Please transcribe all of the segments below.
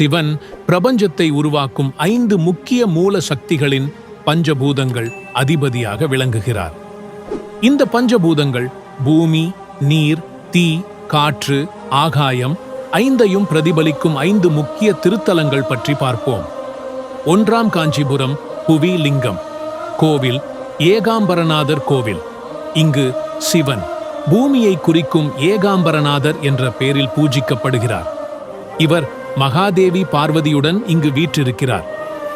சிவன் பிரபஞ்சத்தை உருவாக்கும் ஐந்து முக்கிய மூல சக்திகளின் பஞ்சபூதங்கள் அதிபதியாக விளங்குகிறார். இந்த பஞ்சபூதங்கள் பூமி நீர் தீ காற்று ஆகாயம் ஐந்தையும் பிரதிபலிக்கும் ஐந்து முக்கிய திருத்தலங்கள் பற்றி பார்ப்போம். ஒன்றாம் காஞ்சிபுரம் புவி லிங்கம் கோவில் ஏகாம்பரநாதர் கோவில். இங்கு சிவன் பூமியை குறிக்கும் ஏகாம்பரநாதர் என்ற பெயரில் பூஜிக்கப்படுகிறார். இவர் மகாதேவி பார்வதியுடன் இங்கு வீற்றிருக்கிறார்.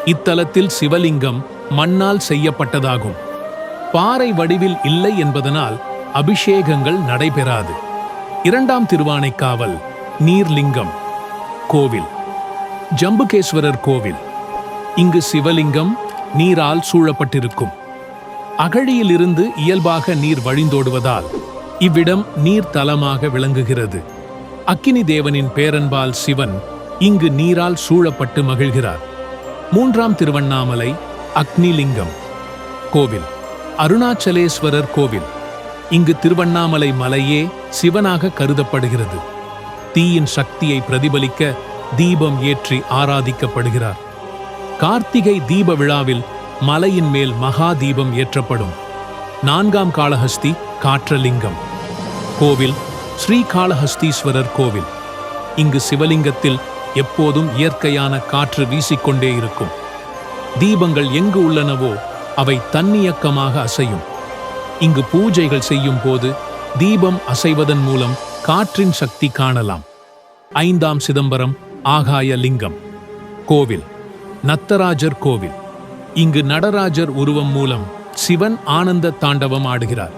இத்தலத்தில் சிவலிங்கம் மண்ணால் செய்யப்பட்டதாகும். பாறை வடிவில் இல்லை என்பதனால் அபிஷேகங்கள் நடைபெறாது. இரண்டாம் திருவானைக்காவல் நீர்லிங்கம் கோவில் ஜம்புகேஸ்வரர் கோவில். இங்கு சிவலிங்கம் நீரால் சூழப்பட்டிருக்கும். அகழியிலிருந்து இயல்பாக நீர் வழிந்தோடுவதால் இவ்விடம் நீர் தலமாக விளங்குகிறது. அக்கினி தேவனின் பேரன்பால் சிவன் இங்கு நீரால் சூழப்பட்டு மகிழ்கிறார். மூன்றாம் திருவண்ணாமலை அக்னிலிங்கம் கோவில். அருணாச்சலேஸ்வரர் கோவில். இங்கு திருவண்ணாமலை மலையே சிவனாக கருதப்படுகிறது. தீயின் சக்தியை பிரதிபலிக்க தீபம் ஏற்றி ஆராதிக்கப்படுகிறார். கார்த்திகை தீப விழாவில் மலையின் மேல் மகா தீபம் ஏற்றப்படும். நான்காம் காளஹஸ்தி காற்றலிங்கம் கோவில். ஸ்ரீகாளஹஸ்தீஸ்வரர் கோவில். இங்கு சிவலிங்கத்தில் எப்போதும் இயற்கையான காற்று வீசிக்கொண்டே இருக்கும். தீபங்கள் எங்கு உள்ளனவோ அவை தன்னியக்கமாக அசையும். இங்கு பூஜைகள் செய்யும் போது தீபம் அசைவதன் மூலம் காற்றின் சக்தி காணலாம். ஐந்தாம் சிதம்பரம் ஆகாய லிங்கம். கோவில். நத்தராஜர் கோவில். இங்கு நடராஜர் உருவம் மூலம் சிவன் ஆனந்த தாண்டவம் ஆடுகிறார்.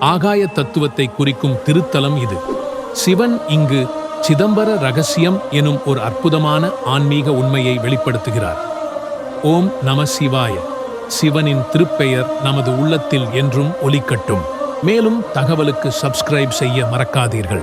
ஆகாய தத்துவத்தை குறிக்கும் திருத்தலம் இது. சிவன் இங்கு சிதம்பர ரகசியம் எனும் ஒரு அற்புதமான ஆன்மீக உண்மையை வெளிப்படுத்துகிறார். ஓம் நம சிவாய. சிவனின் திருப்பெயர் நமது உள்ளத்தில் என்றும் ஒலிக்கட்டும். மேலும் தகவலுக்கு சப்ஸ்கிரைப் செய்ய மறக்காதீர்கள்.